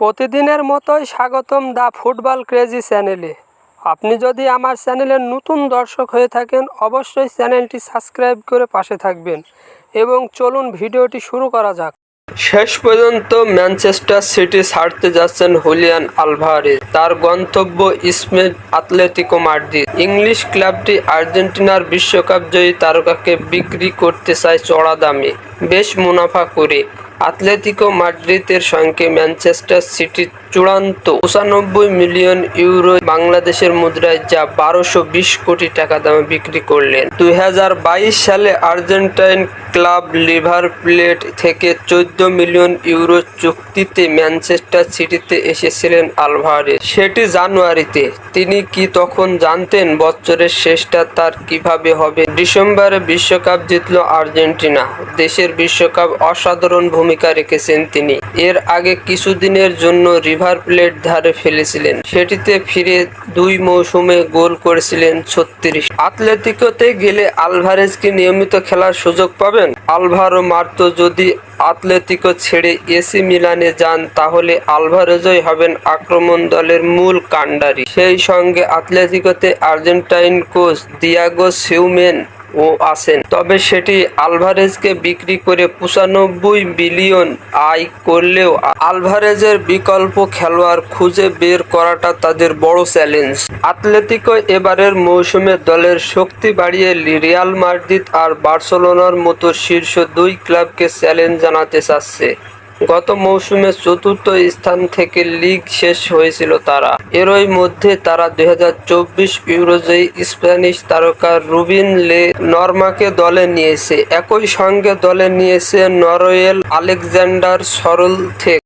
প্রতিদিনের মতোই স্বাগতম দ্য ফুটবল ক্রেজি চ্যানেলে। আপনি যদি আমার চ্যানেলের নতুন দর্শক হয়ে থাকেন, অবশ্যই চ্যানেলটি সাবস্ক্রাইব করে পাশে থাকবেন এবং চলুন ভিডিওটি শুরু করা যাক। শেষ পর্যন্ত ম্যানচেস্টার সিটি ছাড়তে যাচ্ছেন হুলিয়ান আলভারেজ। তার গন্তব্য স্পেন আতলেতিকো মাদ্রিদ। ইংলিশ ক্লাবটি আর্জেন্টিনার বিশ্বকাপ জয়ী তারকাকে বিক্রি করতে চায় চড়া দামে। বেশ মুনাফা করে। আতলেতিকো মাদ্রিদের সঙ্গে ম্যানচেস্টার সিটি চূড়ান্ত পঁচানব্বই মিলিয়ন ইউরো বাংলাদেশের মুদ্রায় যা বারোশো বিশ কোটি টাকা দামে বিক্রি করলেন। দু হাজার বাইশ সালে আর্জেন্টাইন ক্লাব লিভার প্লেট থেকে চোদ্দ মিলিয়ন ইউরো চুক্তিতে ম্যানচেস্টার সিটিতে এসেছিলেন আলভারে সেটি জানুয়ারিতে। তিনি কি তখন জানতেন বছরের শেষটা তার কীভাবে হবে? ডিসেম্বরে বিশ্বকাপ জিতল আর্জেন্টিনা। দেশের বিশ্বকাপ অসাধারণ ভূমিকা রেখেছেন তিনি। এর আগে কিছুদিনের জন্য রিভার প্লেট ধারে ফেলেছিলেন। সেটিতে ফিরে দুই মৌসুমে গোল করেছিলেন ছত্রিশ। আতলেতিকোতে গেলে আলভারেজকে নিয়মিত খেলার সুযোগ পাবেন? আলভারো মার্তো যদি আতলেতিকো ছেড়ে এসি মিলানে যান, তাহলে আলভারেজই হবেন আক্রমণ দলের মূল কাণ্ডারি। সেই সঙ্গে আতলেতিকোতে আর্জেন্টাইন কোচ দিয়াগো সিউমেন ও আছেন। তবে সেটি আলভারেজকে বিক্রি করে পঁচানব্বই বিলিয়ন আয় করলেও আলভারেজের বিকল্প খেলোয়াড় খুঁজে বের করাটা তাদের বড় চ্যালেঞ্জ। আতলেতিকো এবারের মৌসুমে দলের শক্তি বাড়িয়ে রিয়াল মাদ্রিদ আর বার্সেলোনার মতো শীর্ষ দুই ক্লাবকে চ্যালেঞ্জ জানাতে চাচ্ছে। গত মৌসুমে চতুর্থ স্থান থেকে লিগ শেষ হয়েছিল তারা। এরই মধ্যে তারা দুই হাজার চব্বিশ ইউরোজয়ী স্প্যানিশ তারকা রুবিন লে নর্মাকে দলে নিয়েছে। একই সঙ্গে দলে নিয়েছে নরওয়েল আলেকজান্ডার সরল থেকে